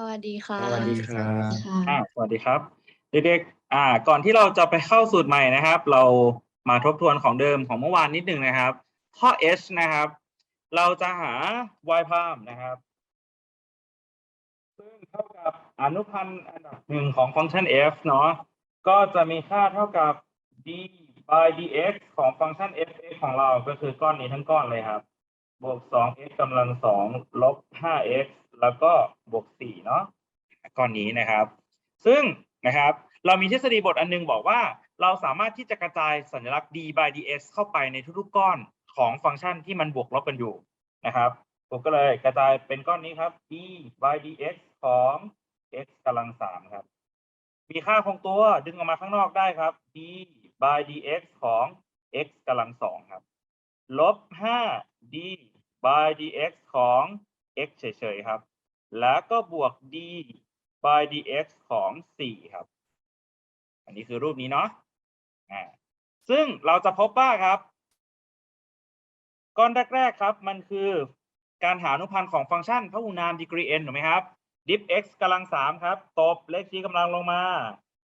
สวัสดีค่ะ สวัสดีครับค่ะอ่าสวัสดีครับ เด็กๆอ่า ก่อนที่เราจะไปเข้าสูตรใหม่นะครับ เรามาทบทวนของเดิมของเมื่อวานนิดหนึ่งนะครับ ข้อ h นะครับ เราจะหา y พามนะครับ ซึ่งเท่ากับอนุพันธ์อันดับหนึ่งของฟังก์ชัน f เนาะก็จะมีค่าเท่ากับ d by dx ของฟังก์ชัน f(x) ของเราก็คือก้อนนี้ทั้งก้อนเลยครับ บวก 2x กำลังสองลบ 5x แล้วก็บวก4เนาะก้อนนี้นะครับ ซึ่งนะครับ เรามีทฤษฎีบทอันนึงบอกว่า เราสามารถที่จะกระจายสัญลักษณ์ d by ds เข้าไปในทุกๆก้อนของฟังก์ชันที่มันบวกลบกันอยู่นะครับผมก็เลยกระจายเป็นก้อนนี้ครับ d by dx ของ x กำลังสามครับ มีค่าคงตัวดึงออกมาข้างนอกได้ครับ d by dx ของ x กำลังสองครับ ลบ5 d by dx ของ x เฉยๆครับ แล้วก็บวก d by dx ของ 4 ครับ อันนี้คือรูปนี้เนาะอ่าซึ่งเราจะพบว่าครับ ก้อนแรก ๆ ครับ มันคือการหาอนุพันธ์ของฟังก์ชันพหุนามดีกรี n ถูกไหมครับ d i f x กำลังสามครับ ตบเลขชี้กำลังลงมา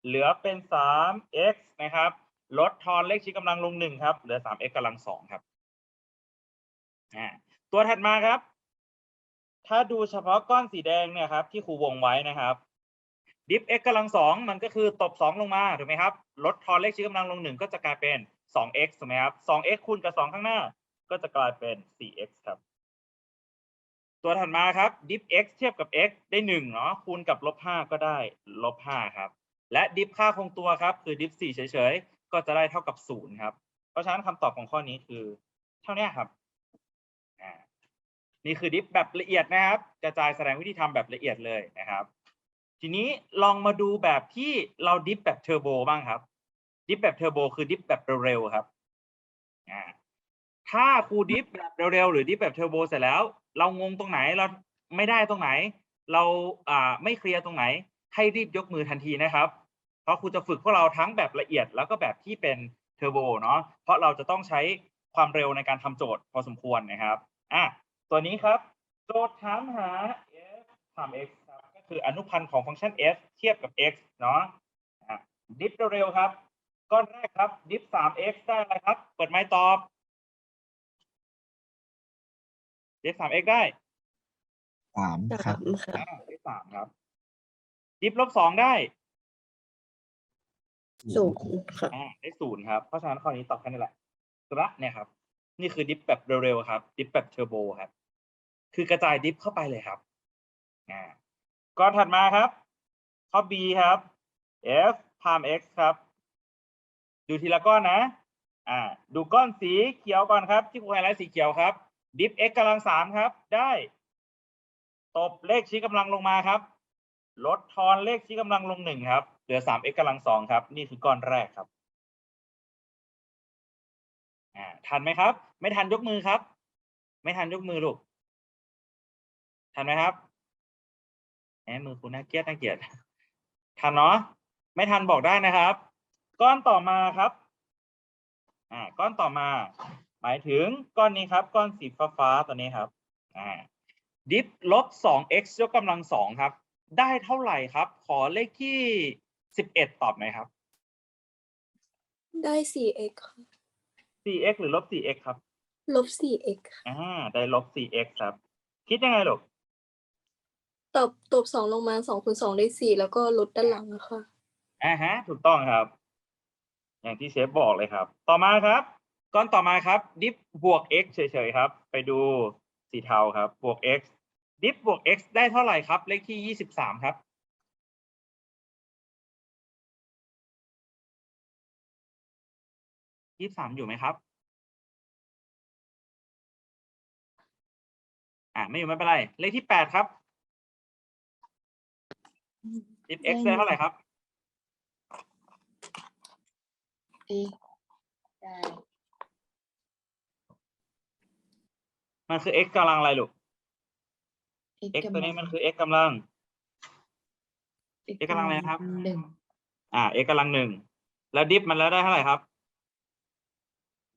เหลือเป็น 3x นะครับ ลดทอนเลขชี้กำลังลงหนึ่งครับ เหลือ 3x กำลังสองครับ ตัวถัดมาครับ ถ้าดูเฉพาะก้อนสีแดงเนี่ยครับที่ครูวงไว้นะครับดิฟ x กกำลังสองมันก็คือตบสองลงมาถูกไหมครับลดทอนเลขชี้กำลังลงหนึ่งก็จะกลายเป็น 2x ถูกไหมครับ 2x คูณกับ2ข้างหน้า ก็จะกลายเป็น 4x ครับ ตัวถัดมาครับดิฟ x เทียบกับ x ได้1เนาะคูณกับลบ5ก็ได้ลบ5ครับ และดิฟค่าคงตัวครับคือดิฟ4เฉยๆก็จะได้เท่ากับ0ครับ เพราะฉะนั้นคำตอบของข้อนี้คือ เท่านี้ครับ นี่คือดิฟแบบละเอียดนะครับ กระจายแสดงวิธีทำแบบละเอียดเลยนะครับ ทีนี้ลองมาดูแบบที่เราดิฟแบบเทอร์โบบ้างครับ ดิฟแบบเทอร์โบคือดิฟแบบเร็วๆครับอ่าถ้าครูดิฟแบบเร็วๆหรือดิฟแบบเทอร์โบเสร็จแล้ว เรางงตรงไหนเราไม่ได้ตรงไหน เราอ่าไม่เคลียร์ตรงไหน ให้รีบยกมือทันทีนะครับ เพราะครูจะฝึกพวกเราทั้งแบบละเอียดแล้วก็แบบที่เป็นเทอร์โบเนาะเพราะเราจะต้องใช้ความเร็วในการทำโจทย์พอสมควรนะครับอะ ตัวนี้ครับโจทย์ถามหา f ถาม x ครับก็คืออนุพันธ์ของฟังก์ชัน f เทียบกับ x เนาะอะดิฟเร็วๆครับ ก้อนแรกครับ ดิฟ 3x ได้อะไรครับ เปิดไม้ตอบ ดิฟ 3x ได้สามครับค่ะอ่าได้3ครับ ดิฟลบ2ได้สูงค่ะอ่าได้ศูนย์ครับ เพราะฉะนั้นข้อนี้ตอบแค่นี้แหละสระเนี่ยครับ นี่คือดิฟแบบเร็วๆครับ ดิฟแบบเทอร์โบครับ คือกระจายดิฟเข้าไปเลยครับอ่าก้อนถัดมาครับข้อ B ครับ f พาม x ครับ ดูทีละก้อนนะ อ่า ดูก้อนสีเขียวก่อนครับ ที่ครูไฮไลท์สีเขียวครับ ดิฟ x กำลังสามครับ ได้ ตบเลขชี้กำลังลงมาครับ ลดทอนเลขชี้กำลังลงหนึ่งครับ เหลือ 3x กำลังสองครับ นี่คือก้อนแรกครับ อ่า ทันไหมครับ ไม่ทันยกมือครับ ไม่ทันยกมือลูก ทันไหมครับแหมมือคุณน่าเกลียดน่าเกลียดทันเนาะไม่ทันบอกได้นะครับ ก้อนต่อมาครับอ่าก้อนต่อมา หมายถึงก้อนนี้ครับ ก้อนสีฟ้าฟ้าๆตัวนี้ครับอ่าดิฟลบสอง x ยกกำลังสองครับ ได้เท่าไหร่ครับ ขอเลขที่สิบเอ็ดตอบหน่อยครับได้ 4x ค่ะ 4x หรือลบ 4x ครับ ลบ 4x ค่ะอ่า ได้ลบ 4x ครับ คิดยังไงลูก ตบตบสองลงมาสองคูณสองได้สี่แล้วก็ลดด้านหลังอะค่ะอ่าฮะ ถูกต้องครับ อย่างที่เชฟบอกเลยครับ ต่อมาครับ ก้อนต่อมาครับ ดิฟบวก x เฉยๆครับ ไปดูสีเทาครับ บวก x ดิฟบวก x ได้เท่าไหร่ครับ เลขที่23ครับ23อยู่ไหมครับ อ่าไม่อยู่ไม่เป็นไร เลขที่8ครับ ดิฟ x ได้เท่าไหร่ครับ ได้ มันคือ x กำลังอะไรลูก x ตัวนี้มันคือ x กำลัง x กำลังอะไรนะครับ หนึ่ง อ่า x กำลังหนึ่ง แล้วดิฟมันแล้วได้เท่าไหร่ครับ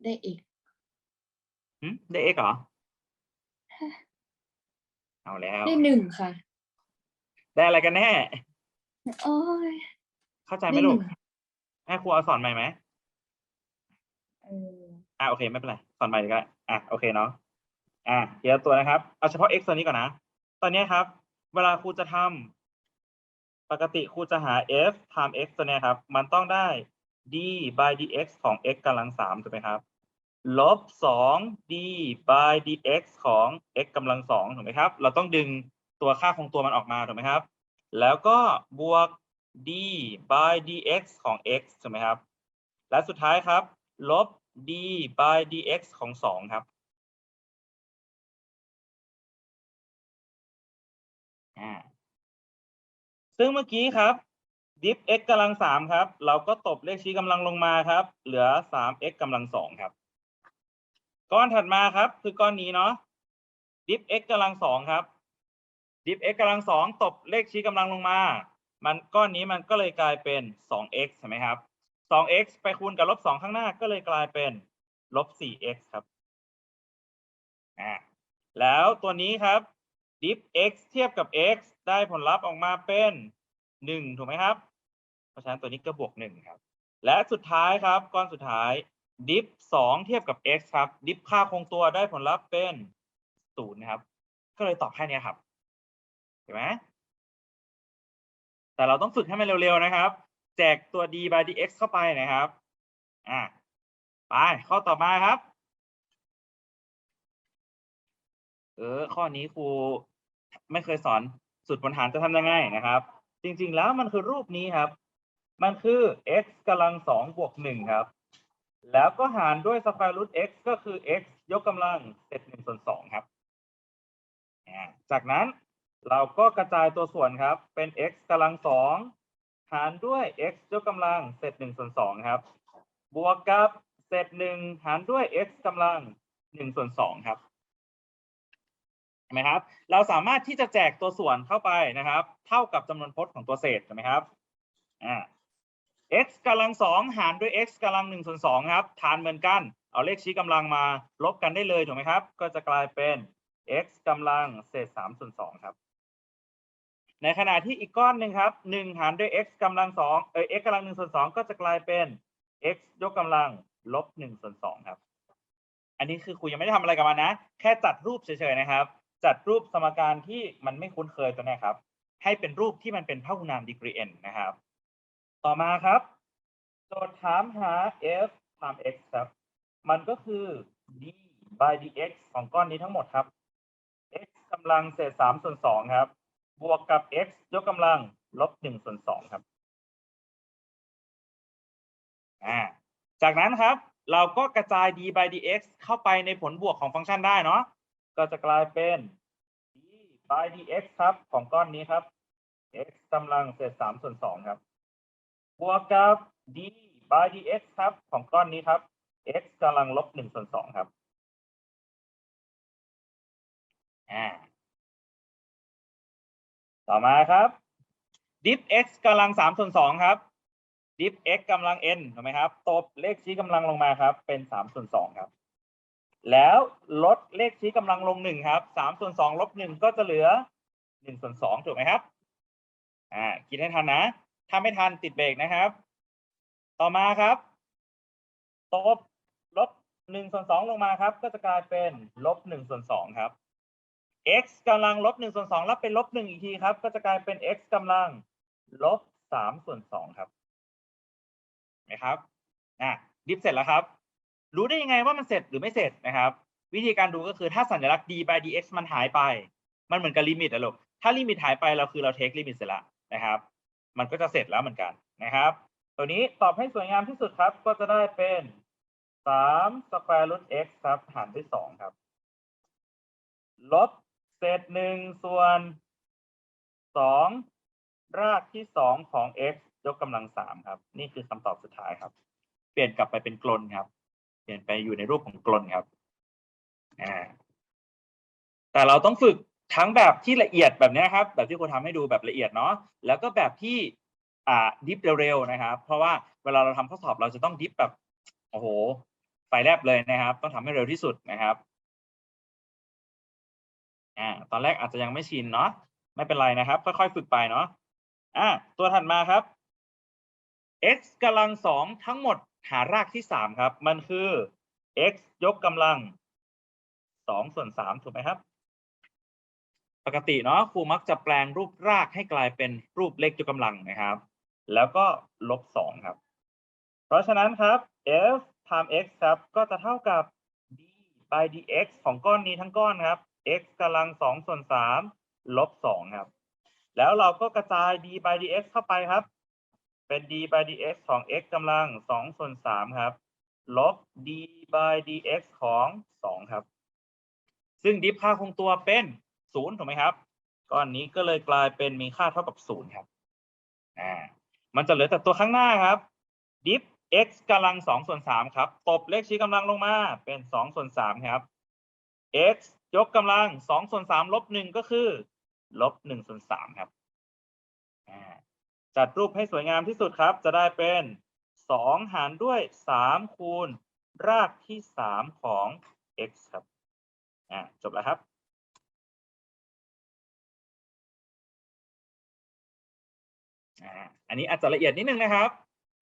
ได้อีกหึได้ x เหรอ เอาแล้ว ได้หนึ่งค่ะ ได้อะไรกันแน่ โอ้ย เข้าใจไหมลูกให้ครูเอาสอนใหม่ไหมเอออ่าโอเคไม่เป็นไรสอนใหม่ดีก็ได้อะโอเคเนาะอะเดี๋ยวตัวนะครับเอาเฉพาะ x ตัวนี้ก่อนนะ ตอนนี้ครับ เวลาครูจะทำปกติครูจะหา f time x ตัวเนี้ยครับ มันต้องได้ d by dx ของ x กำลังสามถูกไหมครับลบสอง d by dx ของ x กำลังสองถูกไหมครับ เราต้องดึง ตัวค่าคงตัวมันออกมาถูกไหมครับ แล้วก็บวก d by dx ของ x ถูกไหมครับ และสุดท้ายครับ ลบ d by dx ของสองครับซึ่งเมื่อกี้ครับ diff x กำลังสามครับ เราก็ตบเลขชี้กำลังลงมาครับ เหลือสาม x กำลังสองครับ ก้อนถัดมาครับ คือก้อนนี้เนาะ diff x กำลังสองครับ diff x กำลังสองตบเลขชี้กำลังลงมา มันก้อนนี้มันก็เลยกลายเป็นสอง x ใช่ไหมครับ 2x ไปคูณกับลบ2ข้างหน้าก็เลยกลายเป็นลบ 4x ครับอ่าแล้วตัวนี้ครับ diff x เทียบกับ x ได้ผลลัพธ์ออกมาเป็น 1 ถูกไหมครับ เพราะฉะนั้นตัวนี้ก็บวก 1 ครับ และสุดท้ายครับ ก้อนสุดท้าย diff 2เทียบกับ x ครับ diff ค่าคงตัวได้ผลลัพธ์เป็น0นะครับ ก็เลยตอบแค่นี้ครับ เห็นไหมแต่เราต้องฝึกให้มันเร็วๆนะครับ แจกตัว d by dx เข้าไปนะครับอ่าไปข้อต่อมาครับ เออ ข้อนี้ครูไม่เคยสอนสูตรผลหารจะทำยังไงนะครับ จริงๆแล้วมันคือรูปนี้ครับ มันคือ x กำลังสองบวกหนึ่งครับ แล้วก็หารด้วย square root x ก็คือ x ยกกำลังเศษหนึ่งส่วนสองครับอ่จากนั้น เราก็กระจายตัวส่วนครับ เป็น x กำลังสองหารด้วย x ยกกำลังเศษหนึ่งส่วนสองครับ บวกกับเศษหนึ่งหารด้วย x กำลังหนึ่งส่วนสองครับเห็นไหมครับ เราสามารถที่จะแจกตัวส่วนเข้าไปนะครับ เท่ากับจำนวนพจน์ของตัวเศษใช่ไหมครับอ่า x กำลังสองหารด้วย x กำลังหนึ่งส่วนสองครับฐานเหมือนกัน เอาเลขชี้กำลังมาลบกันได้เลยถูกไหมครับ ก็จะกลายเป็น x กำลังเศษสามส่วนสองครับ ในขณะที่อีกก้อนหนึ่งครับหนึ่งหารด้วย x กำลังสองเออ x กำลังหนึ่งส่วนสองก็จะกลายเป็น x ยกกำลังลบหนึ่งส่วนสองครับ อันนี้คือครูยังไม่ได้ทำอะไรกับมันนะ แค่จัดรูปเฉยๆนะครับ จัดรูปสมการที่มันไม่คุ้นเคยตัวนี้ครับ ให้เป็นรูปที่มันเป็นพหุนามดีกรี n นะครับ ต่อมาครับโจทย์ถามหา f time x ครับ มันก็คือ d by dx ของก้อนนี้ทั้งหมดครับ x กำลังเศษสามส่วนสองครับ บวกกับ x ยกกำลังลบหนึ่งส่วนสองครับอ่าจากนั้นครับเราก็กระจาย d by dx เข้าไปในผลบวกของฟังก์ชันได้เนาะก็จะกลายเป็น d by dx ครับของก้อนนี้ครับ x กำลังเศษสามส่วนสองครับบวกกับ d by dx ครับของก้อนนี้ครับ x กำลังลบหนึ่งส่วนสองครับอ่า ต่อมาครับ diff x กำลังสามส่วนสองครับ diff x กำลัง n ถูกไหมครับ ตบเลขชี้กำลังลงมาครับ เป็นสามส่วนสองครับ แล้วลดเลขชี้กำลังลงหนึ่งครับสามส่วนสองลบหนึ่งก็จะเหลือหนึ่งส่วนสองถูกไหมครับ อ่าคิดให้ทันนะ ถ้าไม่ทันติดเบรกนะครับ ต่อมาครับ ตบลบหนึ่งส่วนสองลงมาครับ ก็จะกลายเป็นลบหนึ่งส่วนสองครับ x กำลังลบหนึ่งส่วนสองล้วเป็นลบหนึ่งอีกทีครับ ก็จะกลายเป็น x กำลังลบสามส่วนสองครับนไหมครับอะดิฟเสร็จแล้วครับ รู้ได้ยังไงว่ามันเสร็จหรือไม่เสร็จนะครับ วิธีการดูก็คือถ้าสัญลักษณ์ d by dx มันหายไป มันเหมือนกับลิมิตอะลูกถ้าลิมิตหายไปเราคือเราเทคลิมิตเสร็จแล้วนะครับ มันก็จะเสร็จแล้วเหมือนกันนะครับ ตัวนี้ตอบให้สวยงามที่สุดครับ ก็จะได้เป็นสาม square root x ครับหารด้วยสองครับลบ เศษหนึ่งส่วนสองรากที่สองของ x ยกกำลังสามครับ นี่คือคำตอบสุดท้ายครับ เปลี่ยนกลับไปเป็นกลนครับ เปลี่ยนไปอยู่ในรูปของกลนครับอ่าแต่เราต้องฝึกทั้งแบบที่ละเอียดแบบนี้ครับ แบบที่ครูทำให้ดูแบบละเอียดเนาะแล้วก็แบบที่อ่าดิฟเร็วๆนะครับ เพราะว่าเวลาเราทำข้อสอบเราจะต้องดิฟแบบโอ้โหไฟแลบเลยนะครับ ต้องทำให้เร็วที่สุดนะครับ อ่าตอนแรกอาจจะยังไม่ชินเนาะไม่เป็นไรนะครับ ค่อยๆ ฝึกไปเนาะอะตัวถัดมาครับ x กำลังสองทั้งหมดหารากที่สามครับ มันคือ x ยกกำลังสองส่วนสามถูกไหมครับ ปกติเนาะครูมักจะแปลงรูปรากให้กลายเป็นรูปเลขยกกำลังนะครับ แล้วก็ลบสองครับ เพราะฉะนั้นครับ f times x ครับ ก็จะเท่ากับ d by dx ของก้อนนี้ทั้งก้อนครับ x กำลังสองส่วนสามลบสองครับ แล้วเราก็กระจาย d by dx เข้าไปครับ เป็น d by dx ของ x กำลังสองส่วนสามครับ ลบ d by dx ของสองครับ ซึ่งดิฟค่าคงตัวเป็นศูนย์ถูกไหมครับ ก้อนนี้ก็เลยกลายเป็นมีค่าเท่ากับศูนย์ครับ อ่า มันจะเหลือแต่ตัวข้างหน้าครับ ดิฟ x กำลังสองส่วนสามครับ ตบเลขชี้กำลังลงมาเป็นสองส่วนสามครับ x ยกกำลังสองส่วนสามลบหนึ่งก็คือลบหนึ่งส่วนสามครับจัดรูปให้สวยงามที่สุดครับ จะได้เป็นสองหารด้วยสามคูณรากที่สามของ x ครับจบแล้วครับอันนี้อาจจะละเอียดนิดนึงนะครับ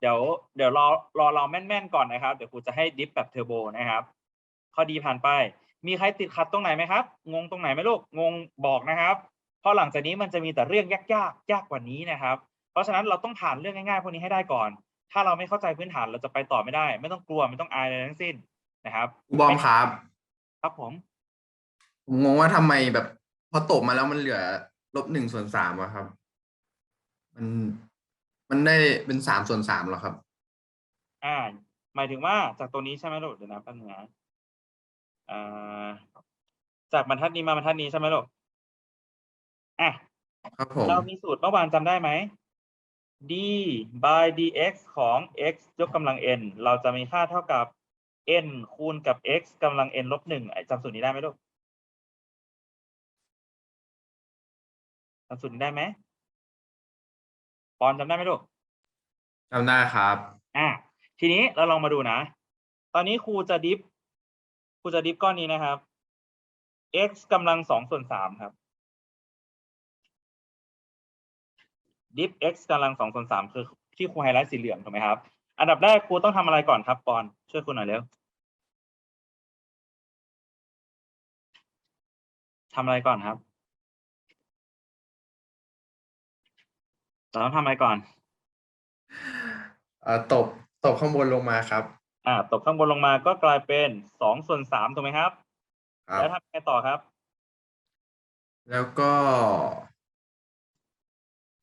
เดี๋ยวเดี๋ยวรอรอเราแม่นๆก่อนนะครับ เดี๋ยวครูจะให้ดิฟแบบเทอร์โบนะครับ ข้อดีผ่านไป มีใครติดขัดตรงไหนไหมครับ งงตรงไหนไหมลูก งงบอกนะครับเพราะหลังจากนี้มันจะมีแต่เรื่องยากๆยากกว่านี้นะครับ เพราะฉะนั้นเราต้องผ่านเรื่องง่ายๆพวกนี้ให้ได้ก่อน ถ้าเราไม่เข้าใจพื้นฐานเราจะไปต่อไม่ได้ ไม่ต้องกลัวไม่ต้องอายอะไรทั้งสิ้นนะครับบอมครับ ครับผม ผมงงว่าทำไมแบบพอตบมาแล้วมันเหลือลบหนึ่งส่วนสามอะครับ มันมันได้เป็นสามส่วนสามหรอครับ อ่า หมายถึงว่าจากตัวนี้ใช่ไหมลูกเดี๋ยวนะแป๊บนึงนะอ่า จากบรรทัดนี้มาบรรทัดนี้ใช่ไหมลูกอะครับผมเรามีสูตรเมื่อวานจำได้ไหม d by dx ของ x ยกกำลัง n เราจะมีค่าเท่ากับ n คูณกับ x กำลัง n ลบหนึ่งไอ้จำสูตรนี้ได้ไหมลูกจำสูตรนี้ได้ไหมปอนจำได้ไหมลูกจำได้ครับ อะทีนี้เราลองมาดูนะ ตอนนี้ครูจะดิฟ ครูจะดิฟก้อนนี้นะครับ x กำลังสองส่วนสามครับ ดิฟ x กำลังสองส่วนสามคือที่ครูไฮไลท์สีเหลืองถูกไหมครับ อันดับแรกครูต้องทำอะไรก่อนครับปอน ช่วยครูหน่อยเร็วทำอะไรก่อนครับเราต้องทำอะไรก่อน เอ่อตบตบข้างบนลงมาครับ อ่าตกข้างบนลงมาก็กลายเป็นสองส่วนสามถูกไหมครับ ครับ แล้วทำยังไงต่อครับ แล้วก็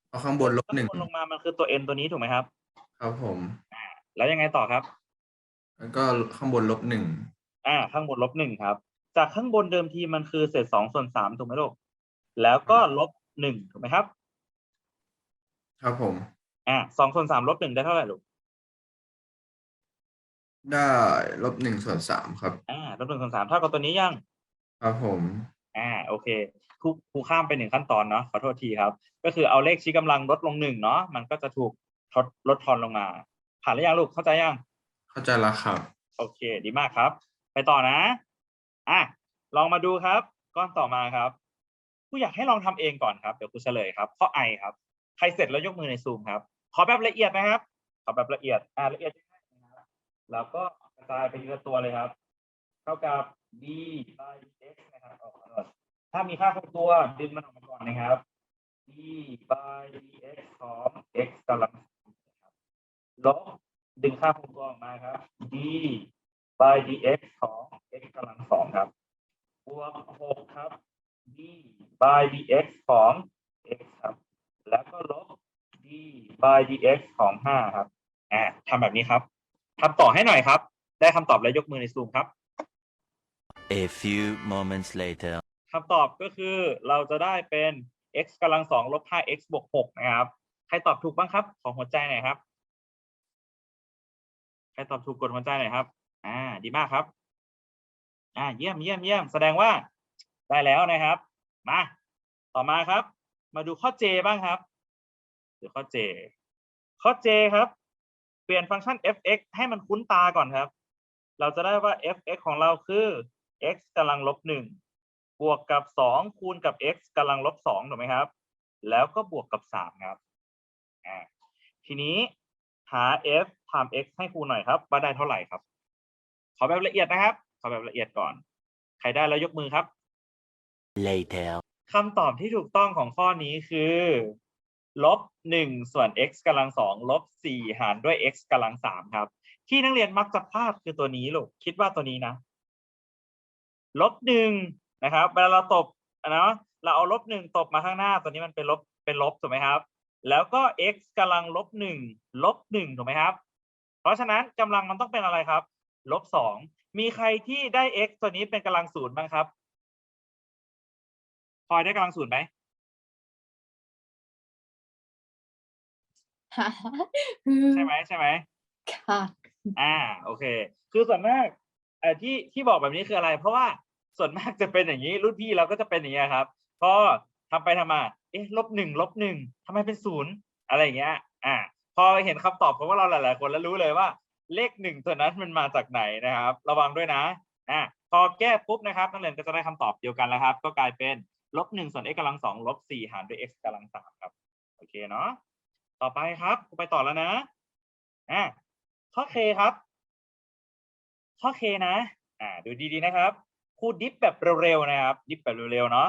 เอาข้างบนลบหนึ่งข้างบนลงมามันคือตัว n ตัวนี้ถูกไหมครับ ครับผม แล้วยังไงต่อครับ แล้วก็ข้างบนลบหนึ่งอ่า ข้างบนลบหนึ่งครับ จากข้างบนเดิมทีมันคือเศษสองส่วนสามถูกไหมลูกแล้วก็ลบหนึ่งถูกไหมครับ ครับผม อ่าสองส่วนสามลบหนึ่งได้เท่าไหร่ลูก ได้ลบหนึ่งส่วนสามครับ อ่าลบหนึ่งส่วนสามเท่ากับตัวนี้ยัง ครับผม อ่าโอเคครูครูข้ามไปหนึ่งขั้นตอนเนาะขอโทษทีครับ ก็คือเอาเลขชี้กำลังลดลงหนึ่งเนาะมันก็จะถูกลดลดทอนลงมา ผ่านหรือยังลูกเข้าใจยัง เข้าใจแล้วครับ โอเค ดีมากครับ ไปต่อนะ อะลองมาดูครับ ก้อนต่อมาครับผู้อยากให้ลองทำเองก่อนครับเดี๋ยวครูเฉลยครับข้อไอครับ ใครเสร็จแล้วยกมือในซูมครับ ขอแบบละเอียดนะครับ ขอแบบละเอียดอ่าละเอียด แล้วก็กระจายไปทีละตัวเลยครับ เท่ากับ d by dx นะครับออกมาก่อนถ้ามีค่าคงตัวดึงมันออกมาก่อนนะครับ d by dx ของ x กำลังนะครับลบดึงค่าคงตัวออกมาครับ d by dx ของ x กำลังสองครับบวกหกครับ d by dx ของ x ครับ แล้วก็ลบ d by dx ของห้าครับอ่าทำแบบนี้ครับ ทำต่อให้หน่อยครับ ได้คำตอบแล้วยกมือในซูมครับ A few moments later. คำตอบก็คือเราจะได้เป็น x กำลังสองลบห้า x บวกหกนะครับ ใครตอบถูกบ้างครับ ขอหัวใจหน่อยครับ ใครตอบถูกกดหัวใจหน่อยครับ อ่า ดีมากครับ อ่า เยี่ยมเยี่ยมเยี่ยม แสดงว่าได้แล้วนะครับ มา ต่อมาครับ มาดูข้อ J บ้างครับดูข้อ J ข้อ J ครับเป ลี่ยนฟังก์ชัน f(x) ให้มันคุ้นตาก่อนครับ เราจะได้ว่า f(x) ของเราคือ x กำลังลบหนึ่งบวกกับสองคูณกับ x กำลังลบสองถูกไหมครับ แล้วก็บวกกับสามครับอ่าทีนี้หา f ไทม์ x ให้ครูหน่อยครับ ว่าได้เท่าไหร่ครับ ขอแบบละเอียดนะครับ ขอแบบละเอียดก่อน ใครได้แล้วยกมือครับ Later. คำตอบที่ถูกต้องของข้อนี้คือ ลบหนึ่งส่วน x กำลังสองลบสี่หารด้วย x กำลังสามครับ ที่นักเรียนมักจะพลาดคือตัวนี้ลูกคิดว่าตัวนี้นะลบหนึ่งนะครับเวลาเราตบนะเราเอาลบหนึ่งตบมาข้างหน้า ตัวนี้มันเป็นลบเป็นลบถูกไหมครับ แล้วก็ x กำลังลบหนึ่งลบหนึ่งถูกไหมครับ เพราะฉะนั้นกำลังมันต้องเป็นอะไรครับลบสองมีใครที่ได้ x ตัวนี้เป็นกำลังศูนย์บ้างครับพลอยได้กำลังศูนย์ไหม ใช่ไหมใช่ไหมค่ะ อ่า โอเค คือส่วนมากเอ่อที่ที่บอกแบบนี้คืออะไร เพราะว่าส่วนมากจะเป็นอย่างนี้รุ่นพี่เราก็จะเป็นอย่างเงี้ยครับพอทำไปทำมา เอ๊ะลบหนึ่งลบหนึ่งทำไมเป็นศูนย์อะไรอย่างเงี้ย อ่า พอเห็นคำตอบของพวกเราหลาย ๆ คนแล้วรู้เลยว่า เลขหนึ่งตัวนั้นมันมาจากไหนนะครับ ระวังด้วยนะ อ่าพอแก้ปุ๊บนะครับนักเรียนก็จะได้คำตอบเดียวกันแล้วครับ ก็กลายเป็นลบหนึ่งส่วน x กำลังสองลบสี่หารด้วย x กำลังสามครับ โอเคเนาะ ต่อไปครับครูไปต่อแล้วนะอ่าข้อเคครับ ข้อเคนะ อ่า ดูดีๆนะครับครูดิฟแบบเร็วๆนะครับ ดิฟแบบเร็วๆเนาะ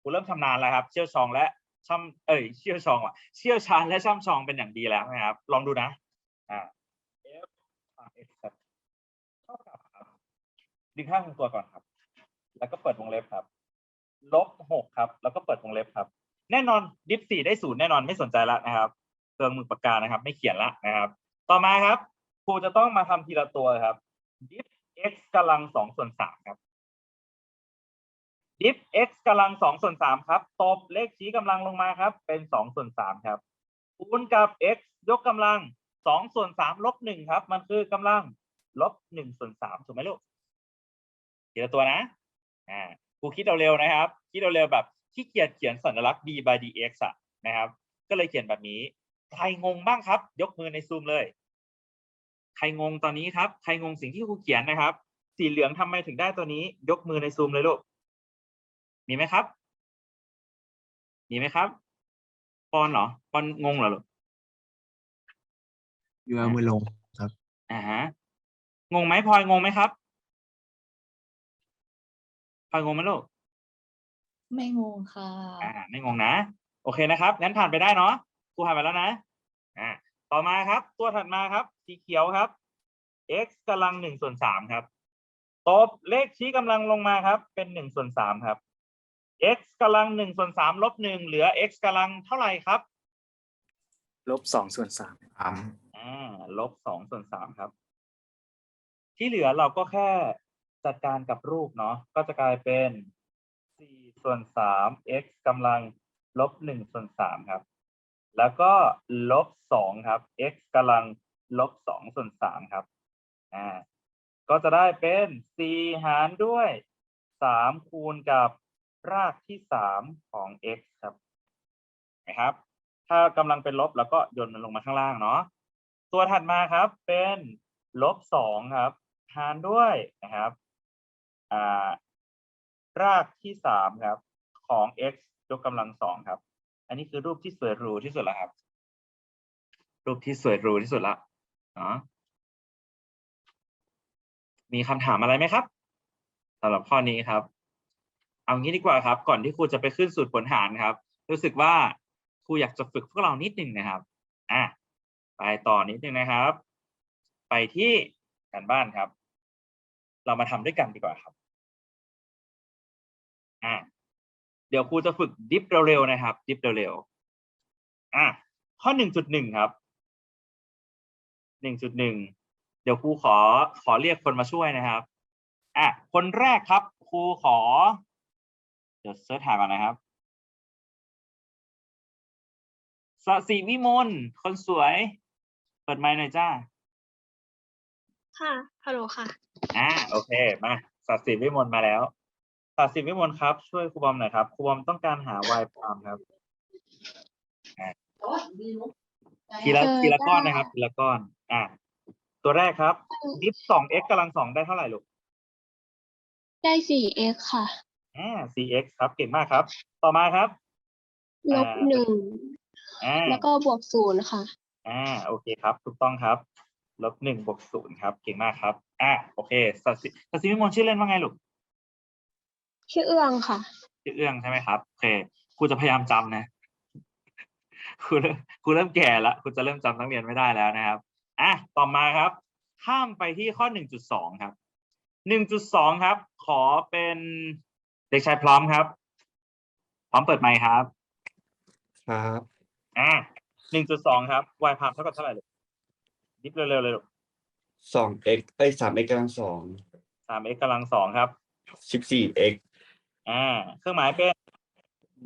ครูเริ่มชำนาญแล้วครับ เชี่ยวชองและช่ำเอ้ยเชี่ยวชองว่ะเชี่ยวชาญและช่ำชองเป็นอย่างดีแล้วนะครับ ลองดูนะ อ่า f ต่าง x ครับเท่ากับครับดึงข้างของตัวก่อนครับ แล้วก็เปิดวงเล็บครับ ลบหกครับ แล้วก็เปิดวงเล็บครับ แน่นอนดิฟสี่ได้ศูนย์แน่นอนไม่สนใจละนะครับ เติมมือปากกานะครับ ไม่เขียนละนะครับ ต่อมาครับครูจะต้องมาทำทีละตัวครับ diff x กำลังสองส่วนสามครับ diff x กำลังสองส่วนสามครับตบเลขชี้กำลังลงมาครับ เป็นสองส่วนสามครับคูณกับ x ยกกำลังสองส่วนสามลบหนึ่งครับ มันคือกำลังลบหนึ่งส่วนสามถูกไหมลูกทีละตัวนะอ่าครูคิดเร็วๆนะครับ คิดเร็วๆแบบขี้เกียจเขียนสัญลักษณ์ d by dx อะนะครับ ก็เลยเขียนแบบนี้ ใครงงบ้างครับ ยกมือในซูมเลย ใครงงตอนนี้ครับ ใครงงสิ่งที่ครูเขียนนะครับ สีเหลืองทำไมถึงได้ตัวนี้ ยกมือในซูมเลยลูกมีไหมครับมีไหมครับปอนเหรอปอนงงเหรอลูกยูเอามือลงครับอ่าฮะงงไหมพลอยงงไหมครับพลอยงงไหมลูกไม่งงค่ะ อ่า ไม่งงนะ โอเคนะครับ งั้นผ่านไปได้เนาะ ครูผ่านไปแล้วนะอ่าต่อมาครับ ตัวถัดมาครับ สีเขียวครับ x กำลังหนึ่งส่วนสามครับตบเลขชี้กำลังลงมาครับ เป็นหนึ่งส่วนสามครับ x กำลังหนึ่งส่วนสามลบหนึ่งเหลือ x กำลังเท่าไหร่ครับลบสองส่วนสามสามอ่าลบสองส่วนสามครับ ที่เหลือเราก็แค่จัดการกับรูปเนาะก็จะกลายเป็นสี่ส่วนสาม x กำลังลบหนึ่งส่วนสามครับ แล้วก็ลบสองครับ x กำลังลบสองส่วนสามครับอ่าก็จะได้เป็นสี่หารด้วยสามคูณกับรากที่สามของ x ครับนะครับ ถ้ากำลังเป็นลบแล้วก็โยนมันลงมาข้างล่างเนาะตัวถัดมาครับเป็นลบสองครับหารด้วยนะครับอ่ารากที่สามครับของ x ยกกำลังสองครับ อันนี้คือรูปที่สวยหรูที่สุดแล้วครับ รูปที่สวยหรูที่สุดละเนาะมีคำถามอะไรไหมครับสำหรับข้อนี้ครับ เอางี้ดีกว่าครับ ก่อนที่ครูจะไปขึ้นสูตรผลหารครับ รู้สึกว่าครูอยากจะฝึกพวกเรานิดหนึ่งนะครับ อะไปต่อนิดนึงนะครับ ไปที่การบ้านครับ เรามาทำด้วยกันดีกว่าครับ อะ เดี๋ยวครูจะฝึกดิฟเร็วๆนะครับ ดิฟเร็วๆอะข้อหนึ่งจุดหนึ่งครับหนึ่งจุดหนึ่งเดี๋ยวครูขอขอเรียกคนมาช่วยนะครับอะคนแรกครับครูขอ เดี๋ยวเสิร์ชหาก่อนนะครับสศิวิมลคนสวย เปิดไมค์หน่อยจ้า ค่ะ ฮัลโหลค่ะ อ่า โอเค มาสัสิวิมลมาแล้ว สัสิวิมลครับ ช่วยครูบอมหน่อยครับครูบอมต้องการหาวายพามครับอ่าทีละเออทีละก้อนได้ นะครับทีละก้อน อ่า ตัวแรกครับดิฟสอง x กำลังสองได้เท่าไหร่ลูกได้สี่ x ค่ะ อ่า cx ครับ เก่งมากครับ ต่อมาครับ ลบหนึ่งอ่า แล้วก็บวกศูนย์ค่ะ อ่าโอเคครับถูกต้องครับลบหนึ่งบวกศูนย์ครับ เก่งมากครับ อ่าโอเคสัตสิสัตสิมิมนชื่อเล่นว่าไงลูก ชื่อเอื้องค่ะ ชื่อเอื้องใช่ไหมครับโอเคครูจะพยายามจำนะครูเริ่มครูเริ่มแก่แล้วครูจะเริ่มจำนักเรียนไม่ได้แล้วนะครับอะต่อมาครับ ข้ามไปที่ข้อหนึ่งจุดสองครับหนึ่งจุดสองครับ ขอเป็นเด็กชายพร้อมครับ พร้อมเปิดไมค์ครับ ครับอ่าหนึ่งจุดสองครับ y พามเท่ากับเท่าไหร่ลูกดิฟเร็วๆเลยลูกสอง x เอ้ยสาม x กำลังสองสาม x กำลังสองครับสิบสี่ x อ่าเครื่องหมายเป็น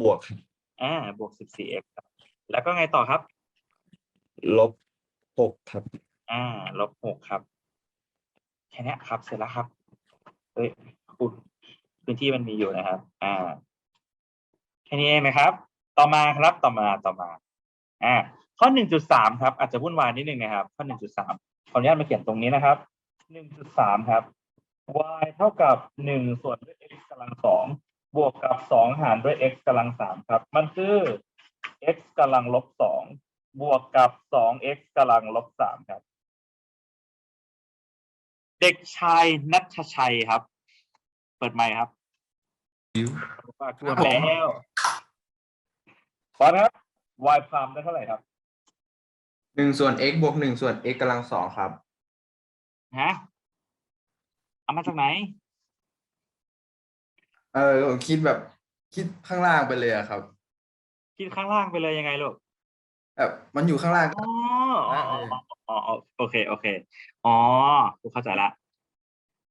บวกครับอ่าบวกสิบสี่ x ครับแล้วก็ไงต่อครับ ลบหกครับ อ่าลบหกครับ แค่เนี้ยครับ เสร็จแล้วครับ เฮ้ยคุณพื้นที่มันมีอยู่นะครับ อ่า แค่นี้เองนะครับ ต่อมาครับ ต่อมา ต่อมา อ่า ข้อหนึ่งจุดสามครับ อาจจะวุ่นวายนิดนึงนะครับ ข้อหนึ่งจุดสามขออนุญาตมาเขียนตรงนี้นะครับหนึ่งจุดสามครับ y เท่ากับหนึ่งส่วนด้วย x กำลังสอง บวกกับสองหารด้วย x กำลังสามครับ มันคือ x กำลังลบสองบวกกับสอง x กำลังลบสามครับ เด็กชายนัทชัยครับ เปิดไมค์ครับครับพูดแล้วพอนะครับ y พามได้เท่าไหร่ครับหนึ่งส่วน x บวกหนึ่งส่วน x กำลังสองครับ ฮะ เอามาจากไหน เออผมคิดแบบคิดข้างล่างไปเลยอะครับ คิดข้างล่างไปเลยยังไงลูกแบบมันอยู่ข้างล่างอ๋ออ๋ออ๋ออ๋ออ๋อโอเคโอเคอ๋อกูเข้าใจละ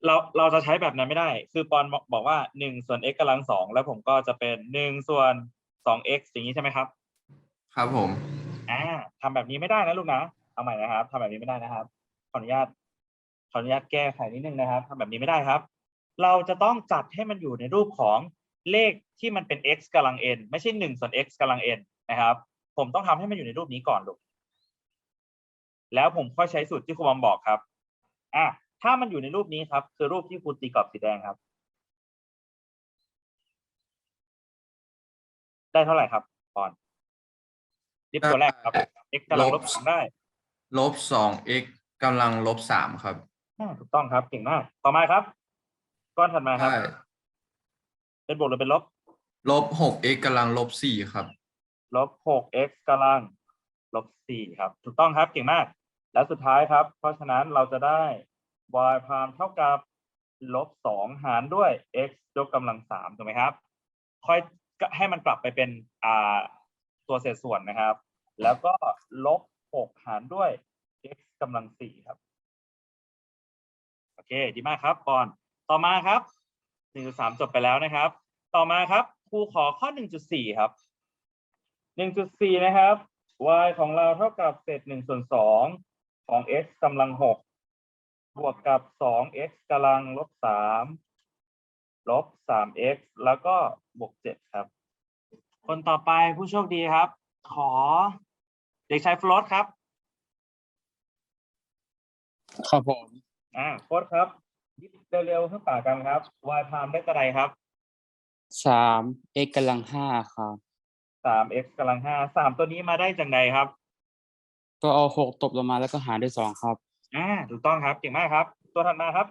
เราเราจะใช้แบบนั้นไม่ได้ คือปอนบอกบอกว่าหนึ่งส่วน x กำลังสองแล้วผมก็จะเป็นหนึ่งส่วนสอง x อย่างนี้ใช่ไหมครับ ครับผม อ่าทำแบบนี้ไม่ได้นะลูกนะ เอาใหม่นะครับทำแบบนี้ไม่ได้นะครับ ขออนุญาต ขออนุญาตแก้ไขนิดนึงนะครับทำแบบนี้ไม่ได้ครับ เราจะต้องจัดให้มันอยู่ในรูปของเลขที่มันเป็น x กำลัง n ไม่ใช่หนึ่งส่วน x กำลัง n นะครับ ผมต้องทำให้มันอยู่ในรูปนี้ก่อนลูกแล้วผมค่อยใช้สูตรที่ครูบอมบอกครับอะถ้ามันอยู่ในรูปนี้ครับ คือรูปที่ครูตีกรอบสีแดงครับ ได้เท่าไหร่ครับปอนลิฟตัวแรกครับ x กำลังลบสองได้ ลบสอง x กำลังลบสามครับอ่าถูกต้องครับเก่งมาก ต่อมาครับ ก้อนถัดมาครับได้เป็นบวกหรือเป็นลบ ลบหก x กำลังลบสี่ครับ ลบหก x กำลังลบสี่ครับ ถูกต้องครับ เก่งมาก แล้วสุดท้ายครับ เพราะฉะนั้นเราจะได้ y พามเท่ากับลบสองหารด้วย x ยกกำลังสามถูกไหมครับ ค่อยให้มันกลับไปเป็นอ่าตัวเศษส่วนนะครับ แล้วก็ลบหกหารด้วย x กำลังสี่ครับ โอเค ดีมากครับปอน ต่อมาครับหนึ่งจุดสามจบไปแล้วนะครับ ต่อมาครับครูขอข้อหนึ่งจุดสี่ครับหนึ่งจุดสี่นะครับ y ของเราเท่ากับเศษหนึ่งส่วนสองของ x กำลังหกบวกกับสอง x กำลังลบสามลบสาม x แล้วก็บวกเจ็ดครับ คนต่อไปผู้โชคดีครับ ขอเด็กชายฟลอตครับ ครับผม อ่าโค้ดครับ ยิบเร็วๆขึ้นปากกันครับ y พามได้เท่าไหร่ครับสาม x กำลังห้าครับ สาม x กำลังห้าสามตัวนี้มาได้จากไหนครับก็เอาหกตบลงมาแล้วก็หารด้วยสองครับ อ่าถูกต้องครับเก่งมากครับ ตัวถัดมาครับ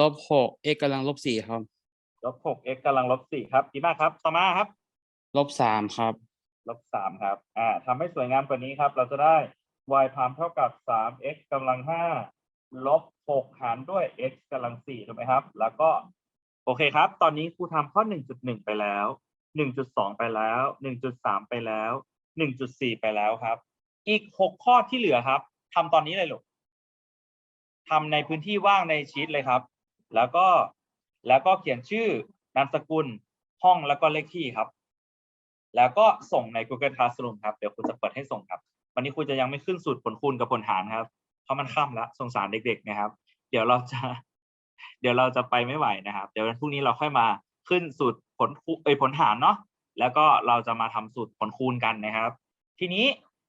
ลบหก x กำลังลบสี่ครับ ลบหก x กำลังลบสี่ครับดีมากครับต่อมาครับลบสามครับ ลบสามครับอ่าทำให้สวยงามกว่านี้ครับ เราจะได้ y พามเท่ากับสาม x กำลังห้า ลบหกหารด้วย x กำลังสี่ถูกไหมครับ แล้วก็โอเคครับ ตอนนี้ครูทำข้อหนึ่งจุดหนึ่งไปแล้วหนึ่งจุดสองไปแล้วหนึ่งจุดสามไปแล้วหนึ่งจุดสี่ไปแล้วครับ อีกหกข้อที่เหลือครับทำตอนนี้เลยลูกทำในพื้นที่ว่างในชีตเลยครับ แล้วก็แล้วก็เขียนชื่อนามสกุลห้องแล้วก็เลขที่ครับ แล้วก็ส่งใน Google Classroom ครับ เดี๋ยวคุณจะเปิดให้ส่งครับ วันนี้คุณจะยังไม่ขึ้นสูตรผลคูณกับผลหารครับ เพราะมันค่ำแล้วสงสารเด็กๆนะครับ เดี๋ยวเราจะ เดี๋ยวเราจะไปไม่ไหวนะครับ เดี๋ยววันพรุ่งนี้เราค่อยมาขึ้นสูตรผลคูเอยผลหารเนาะแล้วก็เราจะมาทำสูตรผลคูณกันนะครับ ทีนี้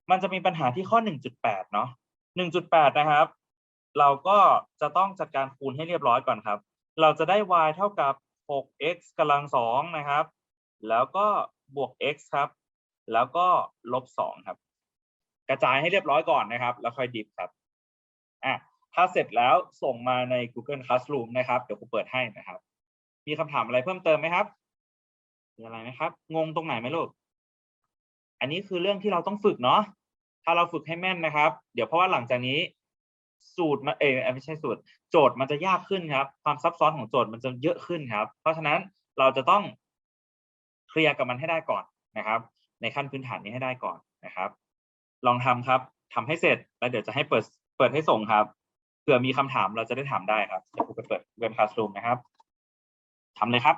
มันจะมีปัญหาที่ข้อ 1.8 เนาะ1.8 นะครับ เราก็จะต้องจัดการคูณให้เรียบร้อยก่อนครับ เราจะได้ y เท่ากับ 6x กำลัง2นะครับ แล้วก็บวก x ครับ แล้วก็ลบสองครับ กระจายให้เรียบร้อยก่อนนะครับ แล้วค่อยดิฟครับ อะถ้าเสร็จแล้วส่งมาใน Google Classroom นะครับ เดี๋ยวครูเปิดให้นะครับ มีคำถามอะไรเพิ่มเติมไหมครับมีอะไรไหมครับ งงตรงไหนไหมลูก อันนี้คือเรื่องที่เราต้องฝึกเนาะ ถ้าเราฝึกให้แม่นนะครับ เดี๋ยวเพราะว่าหลังจากนี้ สูตรมันเออไม่ใช่สูตร โจทย์มันจะยากขึ้นครับ ความซับซ้อนของโจทย์มันจะเยอะขึ้นครับ เพราะฉะนั้นเราจะต้องเคลียร์กับมันให้ได้ก่อนนะครับ ในขั้นพื้นฐานนี้ให้ได้ก่อนนะครับ ลองทำครับทำให้เสร็จแล้วเดี๋ยวจะให้เปิด เปิดให้ส่งครับเผื่อมีคำถามเราจะได้ถามได้ครับจะครูไปเปิดเว็บคลาสรูมนะครับทำเลยครับ